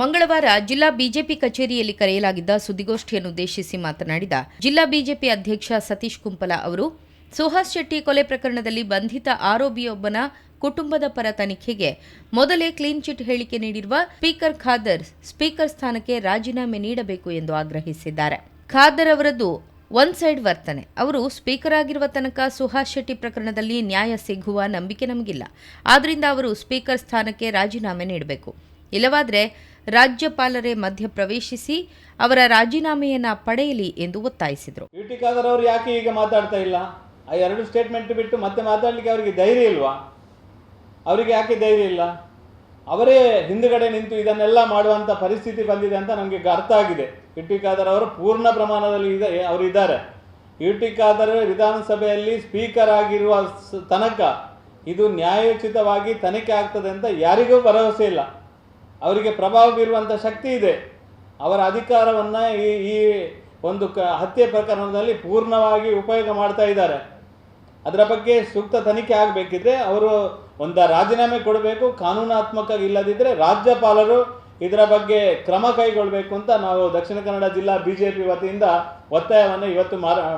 ಮಂಗಳವಾರ ಜಿಲ್ಲಾ ಬಿಜೆಪಿ ಕಚೇರಿಯಲ್ಲಿ ಕರೆಯಲಾಗಿದ್ದ ಸುದ್ದಿಗೋಷ್ಠಿಯನ್ನುದ್ದೇಶಿಸಿ ಮಾತನಾಡಿದ ಜಿಲ್ಲಾ ಬಿಜೆಪಿ ಅಧ್ಯಕ್ಷ ಸತೀಶ್ ಕುಂಪಲ ಅವರು, ಸುಹಾಸ್ ಶೆಟ್ಟಿ ಕೊಲೆ ಪ್ರಕರಣದಲ್ಲಿ ಬಂಧಿತ ಆರೋಪಿಯೊಬ್ಬನ ಕುಟುಂಬದ ಪರ ತನಿಖೆಗೆ ಮೊದಲೇ ಕ್ಲೀನ್ ಚಿಟ್ ಹೇಳಿಕೆ ನೀಡಿರುವ ಸ್ಪೀಕರ್ ಖಾದರ್ ಸ್ಪೀಕರ್ ಸ್ಥಾನಕ್ಕೆ ರಾಜೀನಾಮೆ ನೀಡಬೇಕು ಎಂದು ಆಗ್ರಹಿಸಿದ್ದಾರೆ. ಖಾದರ್ ಅವರದ್ದು ಒನ್ ಸೈಡ್ ವರ್ತನೆ. ಅವರು ಸ್ಪೀಕರ್ ಆಗಿರುವ ತನಕ ಸುಹಾಸ್ ಶೆಟ್ಟಿ ಪ್ರಕರಣದಲ್ಲಿ ನ್ಯಾಯ ಸಿಗುವ ನಂಬಿಕೆ ನಮಗಿಲ್ಲ. ಆದ್ದರಿಂದ ಅವರು ಸ್ಪೀಕರ್ ಸ್ಥಾನಕ್ಕೆ ರಾಜೀನಾಮೆ ನೀಡಬೇಕು. ಇಲ್ಲವಾದರೆ ರಾಜ್ಯಪಾಲರೇ ಮಧ್ಯ ಪ್ರವೇಶಿಸಿ ಅವರ ರಾಜೀನಾಮೆಯನ್ನ ಪಡೆಯಲಿ ಎಂದು ಒತ್ತಾಯಿಸಿದರು. ಯು ಟಿ ಖಾದರ್ ಅವರು ಯಾಕೆ ಈಗ ಮಾತಾಡ್ತಾ ಇಲ್ಲ? ಆ ಎರಡು ಸ್ಟೇಟ್ಮೆಂಟ್ ಬಿಟ್ಟು ಮತ್ತೆ ಮಾತಾಡಲಿಕ್ಕೆ ಅವರಿಗೆ ಧೈರ್ಯ ಇಲ್ವಾ? ಅವರಿಗೆ ಯಾಕೆ ಧೈರ್ಯ ಇಲ್ಲ? ಅವರೇ ಹಿಂದುಗಡೆ ನಿಂತು ಇದನ್ನೆಲ್ಲ ಮಾಡುವಂಥ ಪರಿಸ್ಥಿತಿ ಬಂದಿದೆ ಅಂತ ನಮಗೆ ಅರ್ಥ ಆಗಿದೆ. ಯು ಟಿ ಖಾದರ್ ಅವರು ಪೂರ್ಣ ಪ್ರಮಾಣದಲ್ಲಿ ಇದೆ, ಅವರು ಇದ್ದಾರೆ. ಯು ಟಿ ಖಾದರ್ ವಿಧಾನಸಭೆಯಲ್ಲಿ ಸ್ಪೀಕರ್ ಆಗಿರುವ ತನಕ ಇದು ನ್ಯಾಯೋಚಿತವಾಗಿ ತನಿಖೆ ಆಗ್ತದೆ ಅಂತ ಯಾರಿಗೂ ಭರವಸೆ ಇಲ್ಲ. ಅವರಿಗೆ ಪ್ರಭಾವ ಬೀರುವಂಥ ಶಕ್ತಿ ಇದೆ. ಅವರ ಅಧಿಕಾರವನ್ನು ಈ ಈ ಒಂದು ಕ, ಹತ್ಯೆ ಪ್ರಕರಣದಲ್ಲಿ ಪೂರ್ಣವಾಗಿ ಉಪಯೋಗ ಮಾಡ್ತಾ ಇದ್ದಾರೆ. ಅದರ ಬಗ್ಗೆ ಸೂಕ್ತ ತನಿಖೆ ಆಗಬೇಕಿದ್ರೆ ಅವರು ಒಂದು ರಾಜೀನಾಮೆ ಕೊಡಬೇಕು, ಕಾನೂನಾತ್ಮಕ ಇಲ್ಲದಿದ್ದರೆ ರಾಜ್ಯಪಾಲರು ಇದರ ಬಗ್ಗೆ ಕ್ರಮ ಕೈಗೊಳ್ಳಬೇಕು ಅಂತ ನಾವು ದಕ್ಷಿಣ ಕನ್ನಡ ಜಿಲ್ಲಾ ಬಿಜೆಪಿ ವತಿಯಿಂದ ಒತ್ತಾಯವನ್ನು ಇವತ್ತು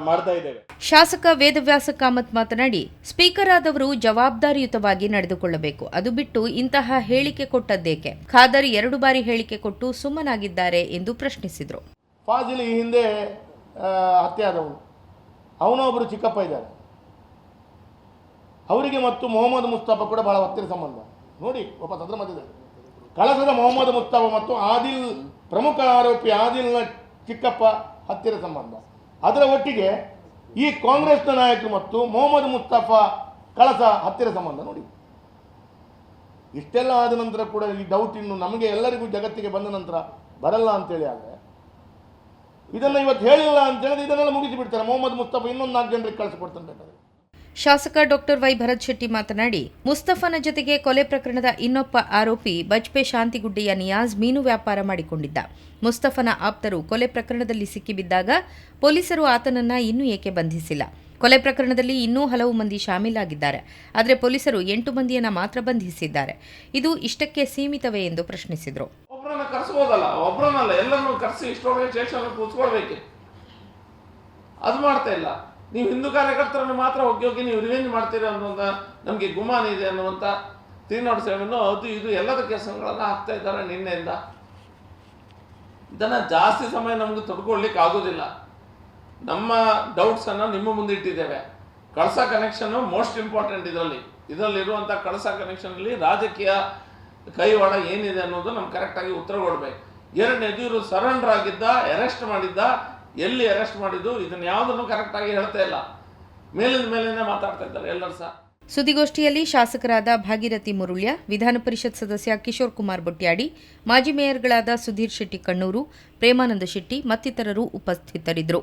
ಮಾಡ್ತಾ ಇದ್ದೇವೆ. ಶಾಸಕ ವೇದವ್ಯಾಸ ಕಾಮತ್ ಮಾತನಾಡಿ ಸ್ಪೀಕರ್ ಆದವರು ಜವಾಬ್ದಾರಿಯುತವಾಗಿ ನಡೆದುಕೊಳ್ಳಬೇಕು. ಅದು ಬಿಟ್ಟು ಇಂತಹ ಹೇಳಿಕೆ ಕೊಟ್ಟದ್ದೇಕೆ? ಖಾದರ್ ಎರಡು ಬಾರಿ ಹೇಳಿಕೆ ಕೊಟ್ಟು ಸುಮ್ಮನಾಗಿದ್ದಾರೆ ಎಂದು ಪ್ರಶ್ನಿಸಿದರು. ಫಾಜಿಲ್ ಈ ಹಿಂದೆ ಹತ್ಯೆ ಒಬ್ರು ಅವನೊಬ್ಬರು ಚಿಕ್ಕಪ್ಪ ಇದ್ದಾರೆ. ಅವರಿಗೆ ಮತ್ತು ಮೊಹಮ್ಮದ್ ಮುಸ್ತಫ ಕೂಡ ಬಹಳ ಹತ್ತಿರ ಸಂಬಂಧ. ನೋಡಿ ಒಬ್ಬ ತದ್ರ ಮಧ್ಯದಲ್ಲಿ. ಕಳಸದ ಮೊಹಮ್ಮದ್ ಮುಸ್ತಫ ಮತ್ತು ಆದಿಲ್ ಪ್ರಮುಖ ಆರೋಪಿ ಆದಿಲ್ನ ಚಿಕ್ಕಪ್ಪ ಹತ್ತಿರ ಸಂಬಂಧ. ಅದರ ಒಟ್ಟಿಗೆ ಈ ಕಾಂಗ್ರೆಸ್ನ ನಾಯಕರು ಮತ್ತು ಮೊಹಮ್ಮದ್ ಮುಸ್ತಫ ಕಳಸ ಹತ್ತಿರ ಸಂಬಂಧ ನೋಡಿ. ಇಷ್ಟೆಲ್ಲ ಆದ ನಂತರ ಕೂಡ ಈ ಡೌಟ್ ಇನ್ನು ನಮಗೆ ಎಲ್ಲರಿಗೂ ಜಗತ್ತಿಗೆ ಬಂದ ನಂತರ ಬರಲ್ಲ ಅಂತೇಳಿ ಆದರೆ, ಇದನ್ನು ಇವತ್ತು ಹೇಳಿಲ್ಲ ಅಂತ ಹೇಳಿದ್ರೆ ಇದನ್ನೆಲ್ಲ ಮುಗಿಸಿ ಬಿಡ್ತಾರೆ. ಮೊಹಮ್ಮದ್ ಮುಸ್ತಫಾ ಇನ್ನೊಂದು ನಾಲ್ಕು ಜನರಿಗೆ ಕಳಿಸಿಕೊಡ್ತಾನೆ ಬೇಕಾದ್ರೆ. ಶಾಸಕ ಡಾಕ್ಟರ್ ವೈ ಭರತ್ ಶೆಟ್ಟಿ ಮಾತನಾಡಿ, ಮುಸ್ತಫನ ಜೊತೆಗೆ ಕೊಲೆ ಪ್ರಕರಣದ ಇನ್ನೊಬ್ಬ ಆರೋಪಿ ಬಜ್ಪೆ ಶಾಂತಿಗುಡ್ಡೆಯ ನಿಯಾಜ್ ಮೀನು ವ್ಯಾಪಾರ ಮಾಡಿಕೊಂಡಿದ್ದ. ಮುಸ್ತಫನ ಆಪ್ತರು ಕೊಲೆ ಪ್ರಕರಣದಲ್ಲಿ ಸಿಕ್ಕಿಬಿದ್ದಾಗ ಪೊಲೀಸರು ಆತನನ್ನ ಇನ್ನೂ ಏಕೆ ಬಂಧಿಸಿಲ್ಲ? ಕೊಲೆ ಪ್ರಕರಣದಲ್ಲಿ ಇನ್ನೂ ಹಲವು ಮಂದಿ ಶಾಮೀಲಾಗಿದ್ದಾರೆ. ಆದರೆ ಪೊಲೀಸರು ಎಂಟು ಮಂದಿಯನ್ನ ಮಾತ್ರ ಬಂಧಿಸಿದ್ದಾರೆ. ಇದು ಇಷ್ಟಕ್ಕೆ ಸೀಮಿತವೇ ಎಂದು ಪ್ರಶ್ನಿಸಿದರು. ಅದು ಮಾಡ್ತಾ ಇಲ್ಲ. ನೀವು ಹಿಂದೂ ಕಾರ್ಯಕರ್ತರನ್ನು ಮಾತ್ರ ಹೋಗಿ ಹೋಗಿ ನೀವು ರಿವೆಂಜ್ ಮಾಡ್ತೀರಿ ಅನ್ನುವಂಥ ನಮಗೆ ಗುಮಾನ ಇದೆ ಅನ್ನುವಂಥ ತಿನ್ನೋಡ್ ಸೇವೆಯನ್ನು ಅದು ಇದು ಎಲ್ಲದ ಕೆಲಸಗಳನ್ನು ಹಾಕ್ತಾ ಇದ್ದಾರೆ ನಿನ್ನೆಯಿಂದ. ಇದನ್ನು ಜಾಸ್ತಿ ಸಮಯ ನಮಗೆ ತಡ್ಕೊಳ್ಲಿಕ್ಕೆ ಆಗೋದಿಲ್ಲ. ನಮ್ಮ ಡೌಟ್ಸನ್ನು ನಿಮ್ಮ ಮುಂದೆ ಇಟ್ಟಿದ್ದೇವೆ. ಕಳಸ ಕನೆಕ್ಷನ್ನು ಮೋಸ್ಟ್ ಇಂಪಾರ್ಟೆಂಟ್ ಇದರಲ್ಲಿ. ಇದರಲ್ಲಿರುವಂಥ ಕಳಸ ಕನೆಕ್ಷನಲ್ಲಿ ರಾಜಕೀಯ ಕೈವಾಡ ಏನಿದೆ ಅನ್ನೋದು ನಮ್ಗೆ ಕರೆಕ್ಟಾಗಿ ಉತ್ತರ ಕೊಡಬೇಕು. ಎರಡನೇದು ಇವರು ಸರೆಂಡರ್ ಆಗಿದ್ದ ಅರೆಸ್ಟ್ ಮಾಡಿದ್ದ ಎಲ್ಲಿ ಅರೆಸ್ಟ್ ಮಾಡಿದ್ದು, ಇದನ್ನು ಯಾವುದನ್ನು ಕರೆಕ್ಟಾಗಿ ಹೇಳ್ತಾ ಇಲ್ಲ. ಮೇಲಿನ ಮೇಲಿಂದ ಮಾತಾಡ್ತಾ ಇದ್ದಾರೆ ಎಲ್ಲರೂ ಸಹ. ಸುದ್ದಿಗೋಷ್ಠಿಯಲ್ಲಿ ಶಾಸಕರಾದ ಭಾಗೀರಥಿ ಮುರುಳ್ಯ, ವಿಧಾನ ಪರಿಷತ್ ಸದಸ್ಯ ಕಿಶೋರ್ ಕುಮಾರ್ ಬೊಟ್ಯಾಡಿ, ಮಾಜಿ ಮೇಯರ್ಗಳಾದ ಸುಧೀರ್ ಶೆಟ್ಟಿ ಕಣ್ಣೂರು, ಪ್ರೇಮಾನಂದ ಶೆಟ್ಟಿ ಮತ್ತಿತರರು ಉಪಸ್ಥಿತರಿದ್ದರು.